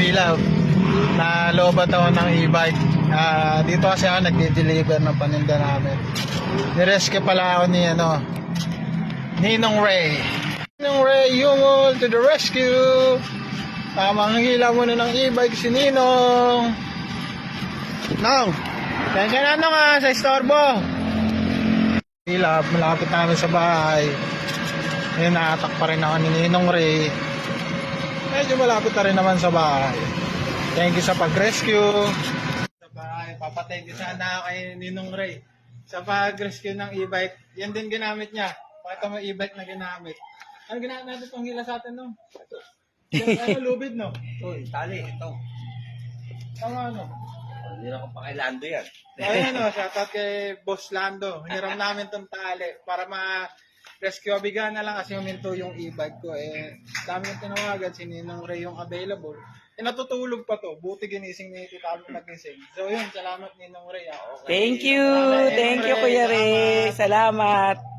Willow. Na lobat ako ng e-bike. Ah, dito kasi ako nagde-deliver ng paninda namin. Nirescue pala ako ni ano, Ninong Ray. Ninong Ray, yungol to the rescue! Tamang hila muna ng e-bike si Ninong. Nong, tensya na nung ah, sa istorbo. Hila, malapit namin sa bahay. Ngayon, naatak pa rin ako ni Ninong Ray. Medyo malapit na rin naman sa bahay. Thank you sa pag-rescue. Sa bahay, papatay ko sana kay Ninong Ray. Sa pag-rescue ng e-bike, yan din ginamit niya. Pakita mo e-bike na ginamit. Ano ginamit natin itong hila sa atin, no? Yung ano, lubid, no? Uy, tali, ito. Tama, no? Hindi na ako pakilando yan. Ayun, no? Shoutout kay Boss Lando. Hiniram namin itong tali para ma rescue abigan na lang kasi huminto yung e-bike ko. Eh, dami yung tinawagan, si Ninong Ray yung available. Eh, natutulog pa to. Buti ginising ni Tita Abby nagising. So, yun. Salamat Ninong Ray. ah. Thank you. Salamat, Thank you, Kuya Salamat. Ray. Salamat.